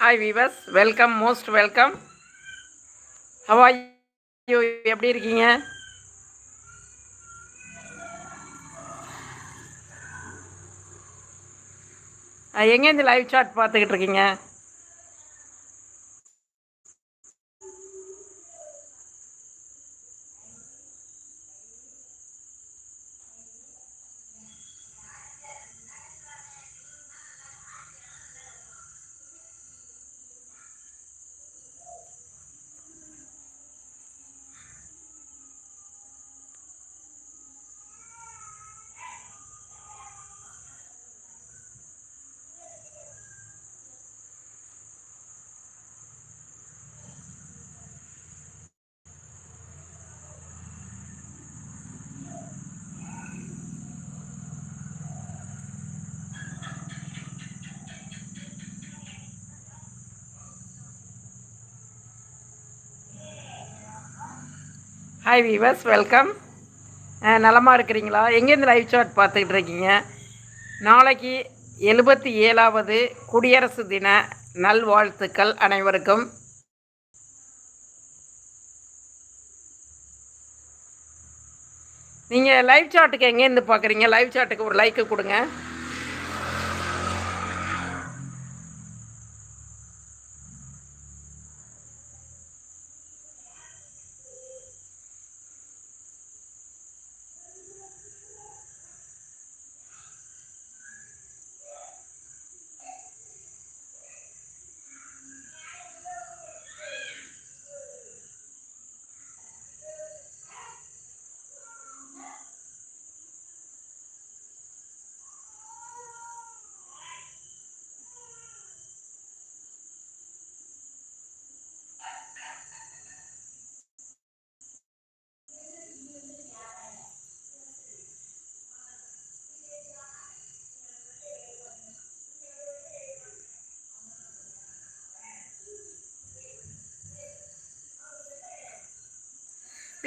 Hi viewers welcome most welcome how are you எப்படி இருக்கீங்க? எங்கேருந்து லைவ் சாட் பார்த்துக்கிட்டு இருக்கீங்க? ஹாய் வீவர்ஸ் வெல்கம் நலமாக இருக்கிறீங்களா? எங்கேருந்து லைவ் சாட் பார்த்துக்கிட்டு இருக்கீங்க? நாளைக்கு எழுபத்தி ஏழாவது குடியரசு தின நல்வாழ்த்துக்கள் அனைவருக்கும். நீங்கள் லைவ் சாட்டுக்கு எங்கேருந்து பார்க்குறீங்க? லைவ் சாட்டுக்கு ஒரு லைக்கு கொடுங்க.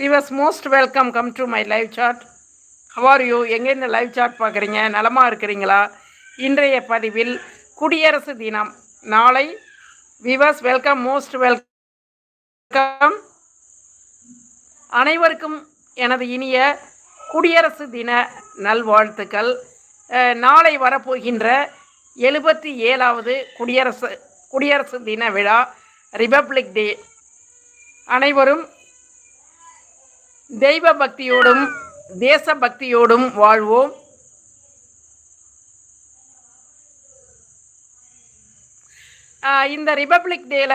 Viewers most welcome come to my live chat how are you எங்கேருந்து லைவ் சாட் பார்க்குறீங்க? நலமாக இருக்கிறீங்களா? இன்றைய பதிவில் குடியரசு தினம். நாளை விவஸ் வெல்கம் மோஸ்ட் வெல்கம் அனைவருக்கும் எனது இனிய குடியரசு தின நல்வாழ்த்துக்கள். நாளை வரப்போகின்ற எழுபத்தி ஏழாவது குடியரசு குடியரசு தின விழா ரிபப்ளிக் டே அனைவரும் தெய்வ பக்தியோடும் தேச பக்தியோடும் வாழ்வோம் இந்த ரிபப்ளிக் டேல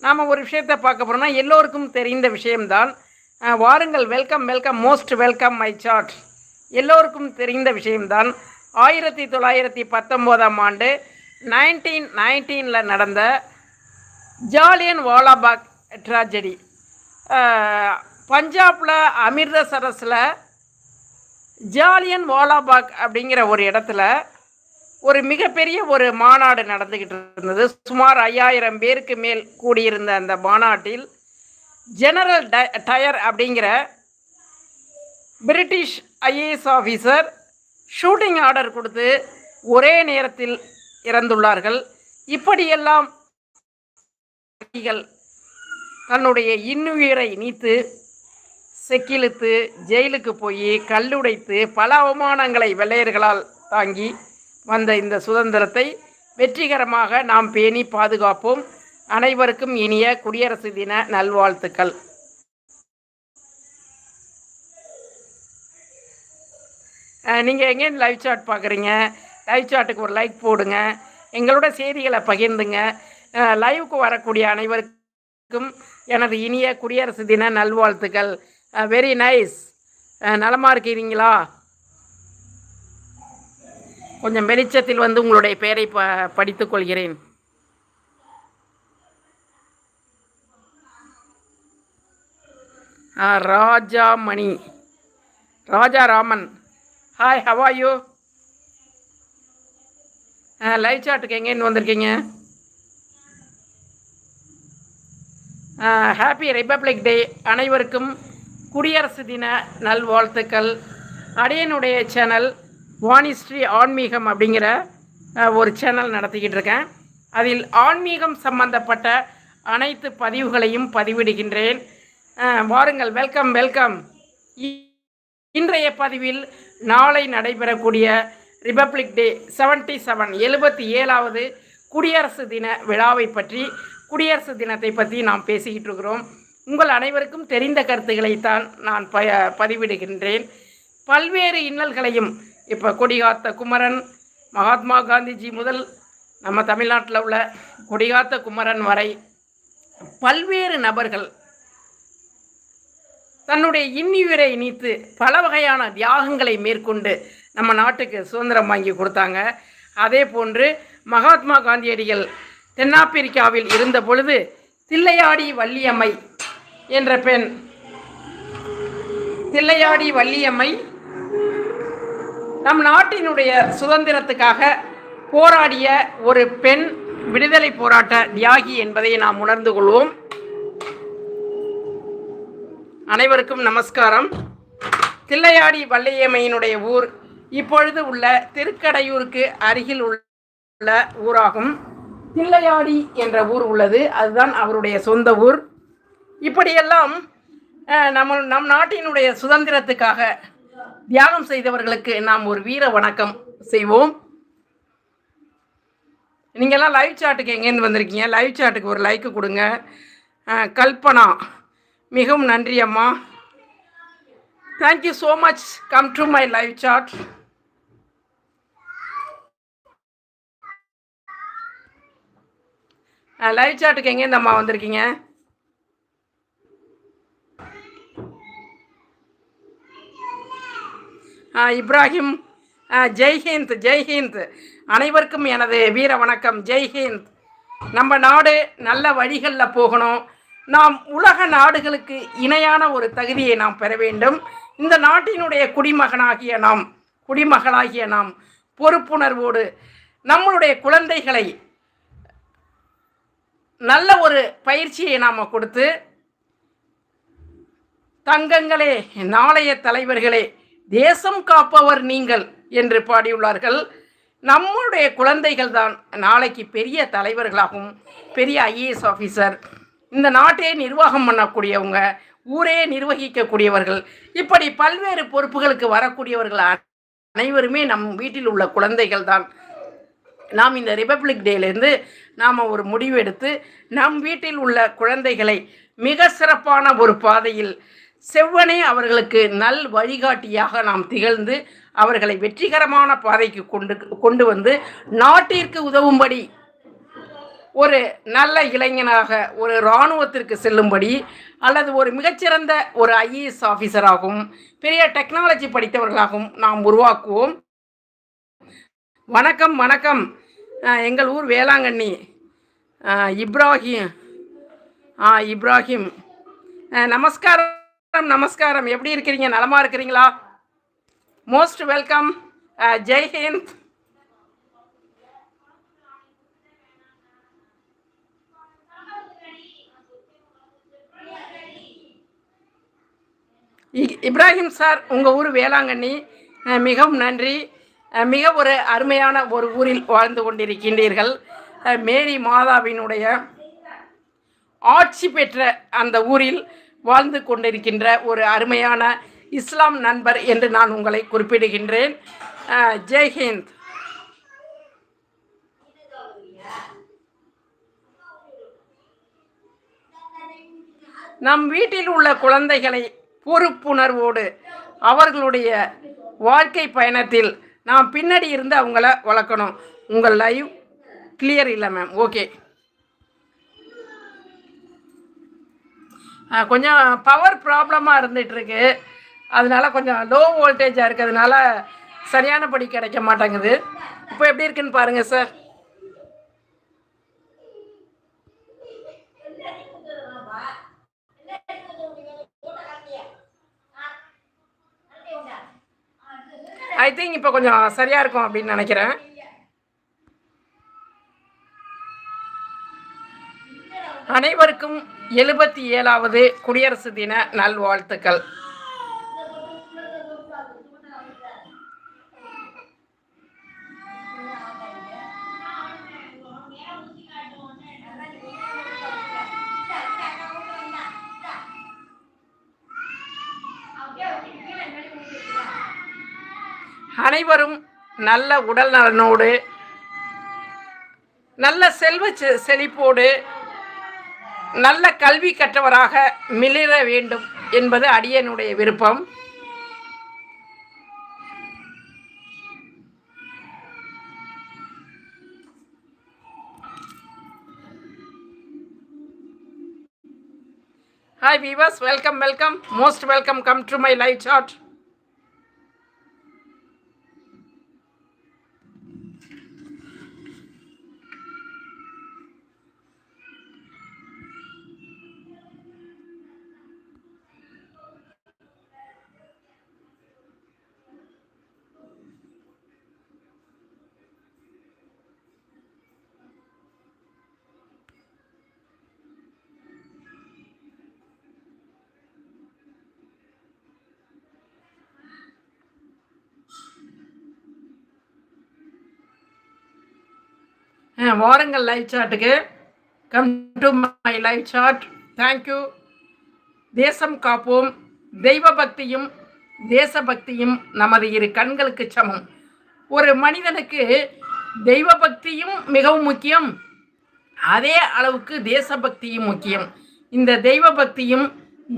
நாம் ஒரு விஷயத்தை பார்க்க போகிறோம்னா எல்லோருக்கும் தெரிந்த விஷயம்தான். வாருங்கள் welcome welcome most welcome my chat. எல்லோருக்கும் தெரிந்த விஷயம்தான். ஆயிரத்தி தொள்ளாயிரத்தி பத்தொம்போதாம் ஆண்டு நைன்டீன் நைன்டீனில் நடந்த ஜாலியன் வாலாபாக் ட்ராஜடி. பஞ்சாபில் அமிர்தசரஸில் ஜாலியன் வாலாபாக் அப்படிங்கிற ஒரு இடத்துல ஒரு மிகப்பெரிய ஒரு மாநாடு நடந்துக்கிட்டு இருந்தது. சுமார் ஐயாயிரம் பேருக்கு மேல் கூடியிருந்த அந்த மாநாட்டில் ஜெனரல் ட டயர் அப்படிங்கிற British IAS officer shooting order கொடுத்து ஒரே நேரத்தில் இறந்துள்ளார்கள். இப்படியெல்லாம் தன்னுடைய இன்னுயிரை நீத்து செக்கிழுத்து ஜெயிலுக்கு போய் கல்லுடைத்து பல அவமானங்களை வெள்ளையர்களால் தாங்கி வந்த இந்த சுதந்திரத்தை வெற்றிகரமாக நாம் பேணி பாதுகாப்போம். அனைவருக்கும் இனிய குடியரசு தின நல்வாழ்த்துக்கள். நீங்கள் எங்கேருந்து லைவ் சாட் பார்க்குறீங்க லைவ் சாட்டுக்கு ஒரு லைக் போடுங்க. எங்களோட செய்திகளை பகிர்ந்துங்க. லைவுக்கு வரக்கூடிய அனைவருக்கும் எனது இனிய குடியரசு தின நல்வாழ்த்துக்கள். Uh, வெரி நைஸ் uh, நலமாக இருக்கிறீங்களா கொஞ்சம் வெளிச்சத்தில் வந்து உங்களுடைய பெயரை ப படித்துக் கொள்கிறேன். Mani Rajamani. Rajaraman. Hi how are you live சாட்டுக்கு எங்கேருந்து வந்திருக்கீங்க? ஹாப்பி ரிப்பப்ளிக் டே அனைவருக்கும். குடியரசு தின நல்வாழ்த்துக்கள். அடையனுடைய சேனல் வாணிஸ்ரீ ஆன்மீகம் அப்படிங்கிற ஒரு சேனல் நடத்திக்கிட்டு இருக்கேன். அதில் ஆன்மீகம் சம்பந்தப்பட்ட அனைத்து பதிவுகளையும் பதிவிடுகின்றேன். வாருங்கள் வெல்கம் வெல்கம். இ- இன்றைய பதிவில் நாளை நடைபெறக்கூடிய ரிபப்ளிக் டே செவன்டி செவன் எழுபத்தி ஏழாவது குடியரசு தின விழாவை பற்றி குடியரசு தினத்தை பற்றி நாம் பேசிக்கிட்டு இருக்கிறோம். உங்கள் அனைவருக்கும் தெரிந்த கருத்துக்களைத்தான் நான் ப பதிவிடுகின்றேன். பல்வேறு இன்னல்களையும் இப்போ கொடிகாத்த குமரன் மகாத்மா காந்திஜி முதல் நம்ம தமிழ்நாட்டில் உள்ள கொடிகாத்த குமரன் வரை பல்வேறு நபர்கள் தன்னுடைய இன்னுயிரை இணைத்து பல வகையான தியாகங்களை மேற்கொண்டு நம்ம நாட்டுக்கு சுதந்திரம் வாங்கி கொடுத்தாங்க. அதே போன்று மகாத்மா காந்தியடிகள் தென்னாப்பிரிக்காவில் இருந்த பொழுது தில்லையாடி வள்ளியம்மை என்ற பெண். தில்லையாடி வள்ளியம்மை நம் நாட்டினுடைய சுதந்திரத்துக்காக போராடிய ஒரு பெண் விடுதலை போராட்ட தியாகி என்பதை நாம் உணர்ந்து கொள்வோம். அனைவருக்கும் நமஸ்காரம். தில்லையாடி வள்ளியம்மையினுடைய ஊர் இப்பொழுது உள்ள திருக்கடையூருக்கு அருகில் உள்ள ஊராகும். தில்லையாடி என்ற ஊர் உள்ளது. அதுதான் அவருடைய சொந்த ஊர். இப்படியெல்லாம் நம்ம நம் நாட்டினுடைய சுதந்திரத்துக்காக தியாகம் செய்தவர்களுக்கு நாம் ஒரு வீர வணக்கம் செய்வோம். நீங்கள்லாம் லைவ் சாட்டுக்கு எங்கேருந்து வந்திருக்கீங்க? லைவ் சாட்டுக்கு ஒரு லைக்கு கொடுங்க. கல்பனா மிகவும் நன்றி அம்மா. Thank you so much come to my live chat live சாட்டுக்கு எங்கேருந்து அம்மா வந்திருக்கீங்க? இப்ராஹிம் ஜெய்ஹிந்த் ஜெய்ஹிந்த் அனைவருக்கும் எனது வீர வணக்கம். ஜெய்ஹிந்த் நம்ம நாடு நல்ல வழிகளில் போகணும். நாம் உலக நாடுகளுக்கு இணையான ஒரு தகுதியை நாம் பெற வேண்டும். இந்த நாட்டினுடைய குடிமகனாகிய நாம் குடிமகளாகிய நாம் பொறுப்புணர்வோடு நம்மளுடைய குழந்தைகளை நல்ல ஒரு பயிற்சியை நாம் கொடுத்து தங்கங்களே நாளைய தலைவர்களே தேசம் காப்பவர் நீங்கள் என்று பாடியுள்ளார்கள். நம்முடைய குழந்தைகள் தான் நாளைக்கு பெரிய தலைவர்களாகவும் பெரிய ஐஏஎஸ் ஆஃபீஸர் இந்த நாட்டையே நிர்வாகம் பண்ணக்கூடியவங்க ஊரே நிர்வகிக்கக்கூடியவர்கள் இப்படி பல்வேறு பொறுப்புகளுக்கு வரக்கூடியவர்கள் அனைவருமே நம் வீட்டில் உள்ள குழந்தைகள் தான். நாம் இந்த ரிபப்ளிக் டேலேருந்து நாம் ஒரு முடிவு எடுத்து நம் வீட்டில் உள்ள குழந்தைகளை மிக சிறப்பான ஒரு பாதையில் செவ்வனே அவர்களுக்கு நல் வழிகாட்டியாக நாம் திகழ்ந்து அவர்களை வெற்றிகரமான பாதைக்கு கொண்டு கொண்டு வந்து நாட்டிற்கு உதவும்படி ஒரு நல்ல இளைஞனாக ஒரு இராணுவத்திற்கு செல்லும்படி அல்லது ஒரு மிகச்சிறந்த ஒரு ஐஏஎஸ் ஆஃபீஸராகவும் பெரிய டெக்னாலஜி படித்தவர்களாகவும் நாம் உருவாக்குவோம். வணக்கம் வணக்கம். எங்கள் ஊர் வேளாங்கண்ணி. இப்ராஹிம் ஆ இப்ராஹிம். நமஸ்காரம். நமஸ்காரம் நமஸ்காரம். எப்படி இருக்கிறீங்க? நலமா இருக்கிறீங்களா? மோஸ்ட் வெல்கம் ஜெய்ஹிந்த் இ- இப்ராஹிம் சார் உங்கள் ஊர் வேளாங்கண்ணி. மிகவும் நன்றி. மிக ஒரு அருமையான ஒரு ஊரில் வாழ்ந்து கொண்டிருக்கின்றீர்கள். மேரி மாதாவினுடைய ஆட்சி பெற்ற அந்த ஊரில் வாழ்ந்து கொண்டிருக்கின்ற ஒரு அருமையான இஸ்லாம் நண்பர் என்று நான் உங்களை குறிப்பிடுகின்றேன். ஜெய்ஹிந்த் நம் வீட்டில் உள்ள குழந்தைகளை பொறுப்புணர்வோடு அவர்களுடைய வாழ்க்கை பயணத்தில் நாம் பின்னாடி இருந்து அவங்கள வளர்க்கணும். உங்கள் லைவ் கிளியர் இல்லை மேம் ஓகே கொஞ்சம் பவர் ப்ராப்ளமாக இருந்துகிட்ருக்கு. அதனால கொஞ்சம் லோ வோல்டேஜாக இருக்கிறதுனால சரியானபடி கிடைக்க மாட்டேங்குது. இப்போ எப்படி இருக்குன்னு பாருங்கள் சார் ஐ திங்க் இப்போ கொஞ்சம் சரியாக இருக்கும் அப்படின்னு நினைக்கிறேன். அனைவருக்கும் எழுபத்தி ஏழாவது குடியரசு தின நல்வாழ்த்துக்கள். அனைவரும் நல்ல உடல் நலனோடு நல்ல செல்வ செழிப்போடு நல்ல கல்வி கற்றவராக மிளிர வேண்டும் என்பது அடியனுடைய விருப்பம் hi viewers welcome welcome most welcome come to my live chat வாரங்கள் live சாட்டுக்கு come to my live chat thank you தேசம் காப்போம். தெய்வ பக்தியும் தேசபக்தியும் நமது இரு கண்களுக்கு சமம். ஒரு மனிதனுக்கு தெய்வ பக்தியும் மிகவும் முக்கியம். அதே அளவுக்கு தேசபக்தியும் முக்கியம். இந்த தெய்வ பக்தியும்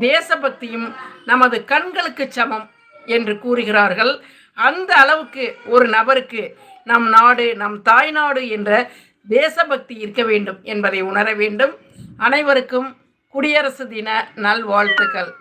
தேசபக்தியும் நமது கண்களுக்கு சமம் என்று கூறுகிறார்கள். அந்த அளவுக்கு ஒரு நபருக்கு நம் நாடு நம் தாய்நாடு என்ற தேசபக்தி இருக்க வேண்டும் என்பதை உணர வேண்டும். அனைவருக்கும் குடியரசு தின நல்வாழ்த்துக்கள்.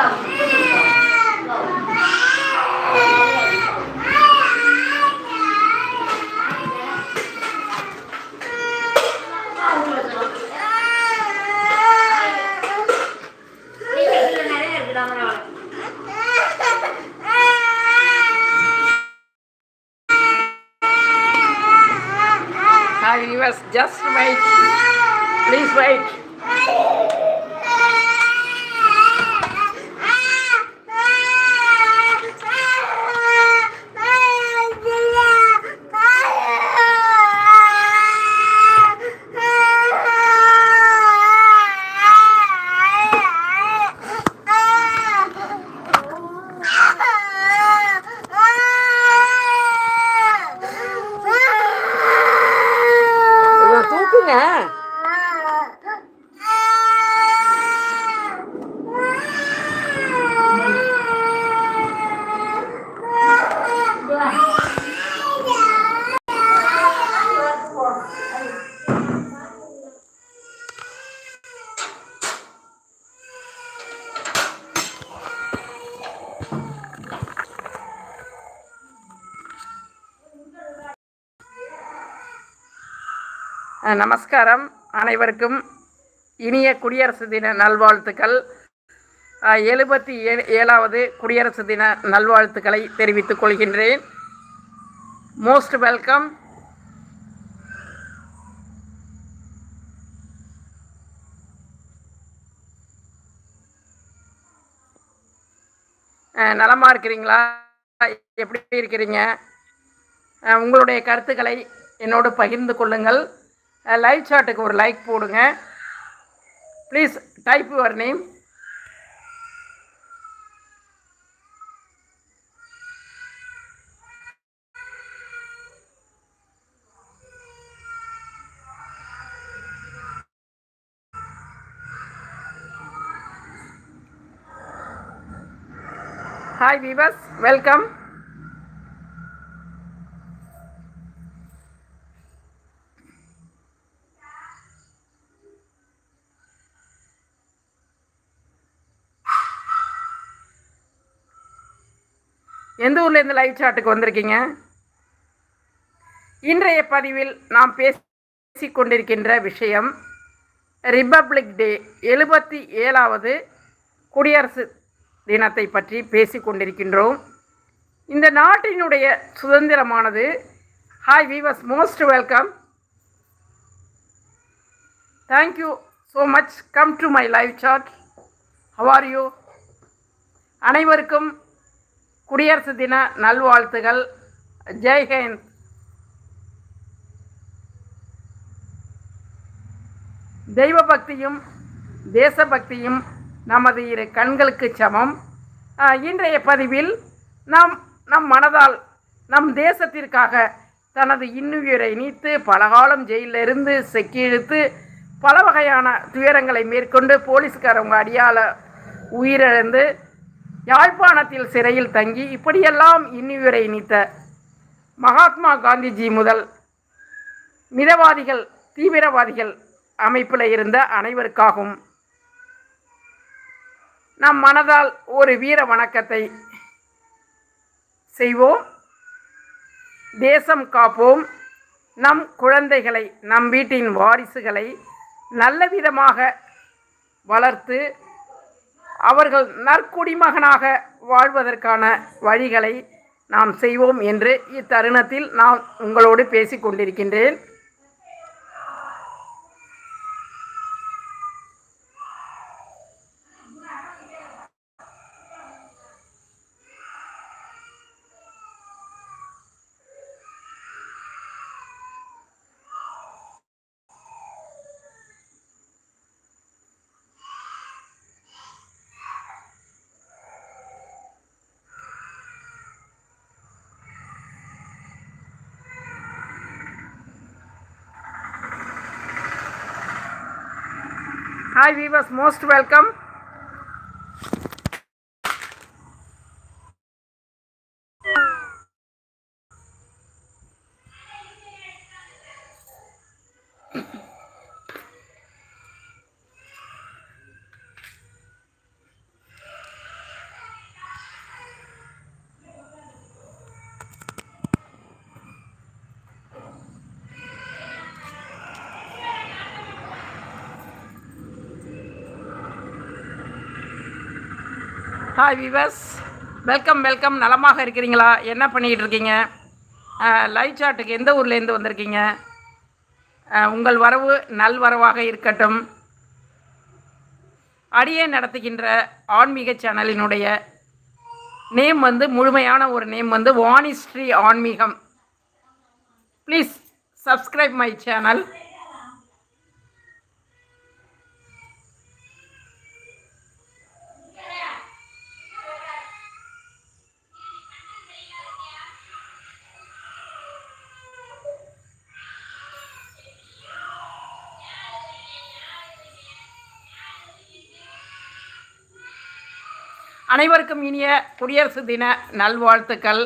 Hi just wait. Please wait. நமஸ்காரம். அனைவருக்கும் இனிய குடியரசு தின நல்வாழ்த்துக்கள். எழுபத்தி ஏ ஏழாவது குடியரசு தின நல்வாழ்த்துக்களை தெரிவித்துக் கொள்கின்றேன். மோஸ்ட் வெல்கம் நலமாக இருக்கிறீங்களா? எப்படி இருக்கிறீங்க? உங்களுடைய கருத்துக்களை என்னோடு பகிர்ந்து கொள்ளுங்கள். லைவ் சாட்டுக்கு ஒரு லைக் போடுங்க. Please type your name hi viewers welcome எந்த ஊர்லேருந்து லைவ் சாட்டுக்கு வந்திருக்கீங்க? இன்றைய பதிவில் நாம் பேசி கொண்டிருக்கின்ற விஷயம் ரிப்பப்ளிக் டே எழுபத்தி ஏழாவது குடியரசு தினத்தை பற்றி பேசிக்கொண்டிருக்கின்றோம் இந்த நாட்டினுடைய சுதந்திரமானது hi viewers most welcome thank you so much come to my live chat how are you அனைவருக்கும் குடியரசு தின நல்வாழ்த்துகள். ஜெய்ஹிந்த் தெய்வ பக்தியும் தேசபக்தியும் நமது இரு கண்களுக்கு சமம். இன்றைய பதிவில் நாம் நம் மனதால் நம் தேசத்திற்காக தனது இன்னுயிரை நீத்து பலகாலம் ஜெயிலிருந்து செக்கிழுத்து பல வகையான துயரங்களை மேற்கொண்டு போலீஸ்காரவங்க அடியால உயிரிழந்து யாழ்ப்பாணத்தில் சிறையில் தங்கி இப்படியெல்லாம் இன்னுயிரை நீத்த மகாத்மா காந்திஜி முதல் மிதவாதிகள் தீவிரவாதிகள் அமைப்பில் இருந்த அனைவருக்காகவும் நம் மனதால் ஒரு வீர வணக்கத்தை செய்வோம். தேசம் காப்போம். நம் குழந்தைகளை நம் வீட்டின் வாரிசுகளை நல்ல விதமாக வளர்த்து அவர்கள் நற்குடிமகனாக வாழ்வதற்கான வழிகளை நாம் செய்வோம் என்று இத்தருணத்தில் நான் உங்களோடு பேசிக் hi viewers most welcome hi viewers welcome welcome நலமாக இருக்கிறீங்களா? என்ன பண்ணிக்கிட்டு இருக்கீங்க? லைவ் சாட்டுக்கு எந்த ஊர்லேருந்து வந்திருக்கீங்க? உங்கள் வரவு நல்வரவாக இருக்கட்டும். அடியே நடத்துகின்ற ஆன்மீக சேனலினுடைய நேம் வந்து முழுமையான ஒரு நேம் வந்து வாணிஸ்ரீ ஆன்மீகம். ப்ளீஸ் சப்ஸ்கிரைப் மை சேனல் அனைவருக்கும் இனிய குடியரசு தின நல்வாழ்த்துக்கள்.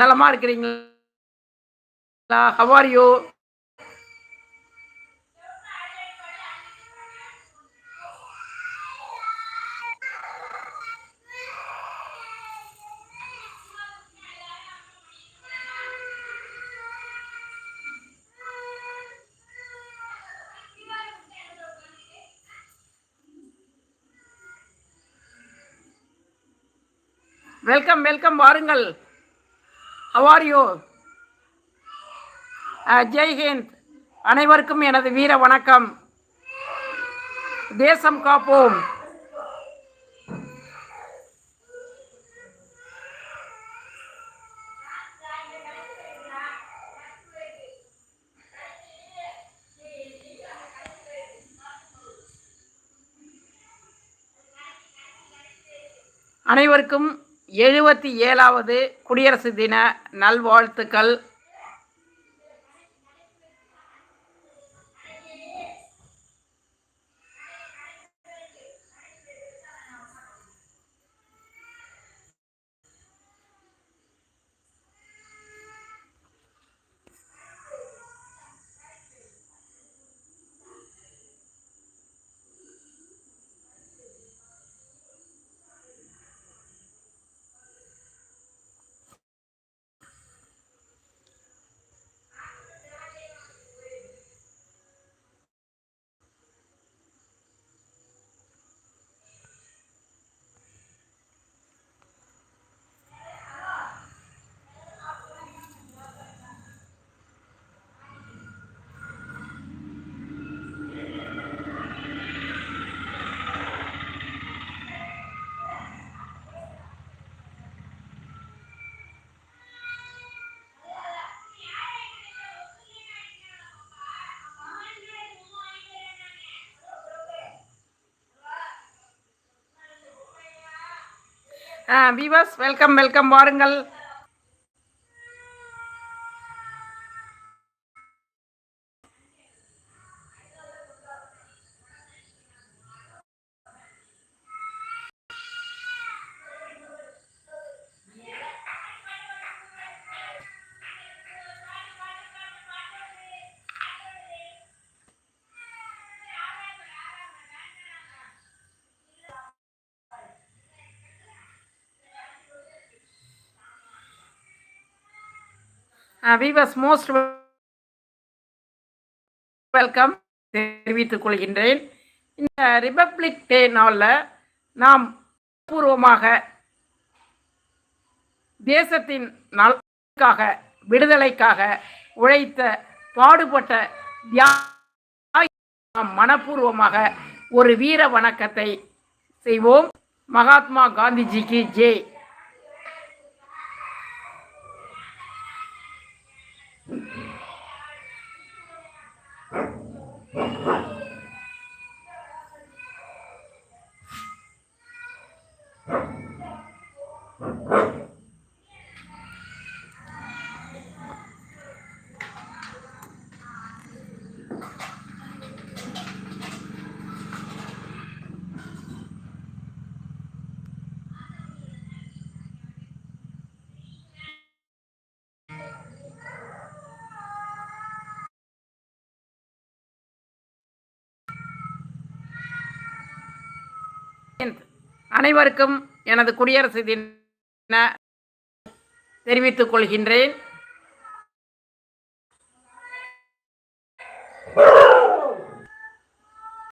நலமாக இருக்கிறீங்களா? இருக்கிறீங்களா ஆர் யூ வெல்கம் வெல்கம் வாருங்கள். ஹவார் யூ ஜெய்ஹிந்த் அனைவருக்கும் எனது வீர வணக்கம். தேசம் காப்போம். அனைவருக்கும் எழுபத்தி ஏழாவது குடியரசு தின நல்வாழ்த்துக்கள். விவாஸ் வெல்கம் வெல்கம் வாருங்கள். விவாஸ் மோஸ்ட் வெல்கம் தெரிவித்துக் கொள்கின்றேன். இந்த ரிபப்ளிக் டே நாளில் நாம் பூர்வமாக தேசத்தின் நலனுக்காக விடுதலைக்காக உழைத்த பாடுபட்ட தியாக நாம் மனப்பூர்வமாக ஒரு வீர வணக்கத்தை செய்வோம். மகாத்மா காந்திஜிக்கு ஜெய். Thank you. அனைவருக்கும் எனது குடியரசு தின தெரிவித்துக் கொள்கின்றேன்.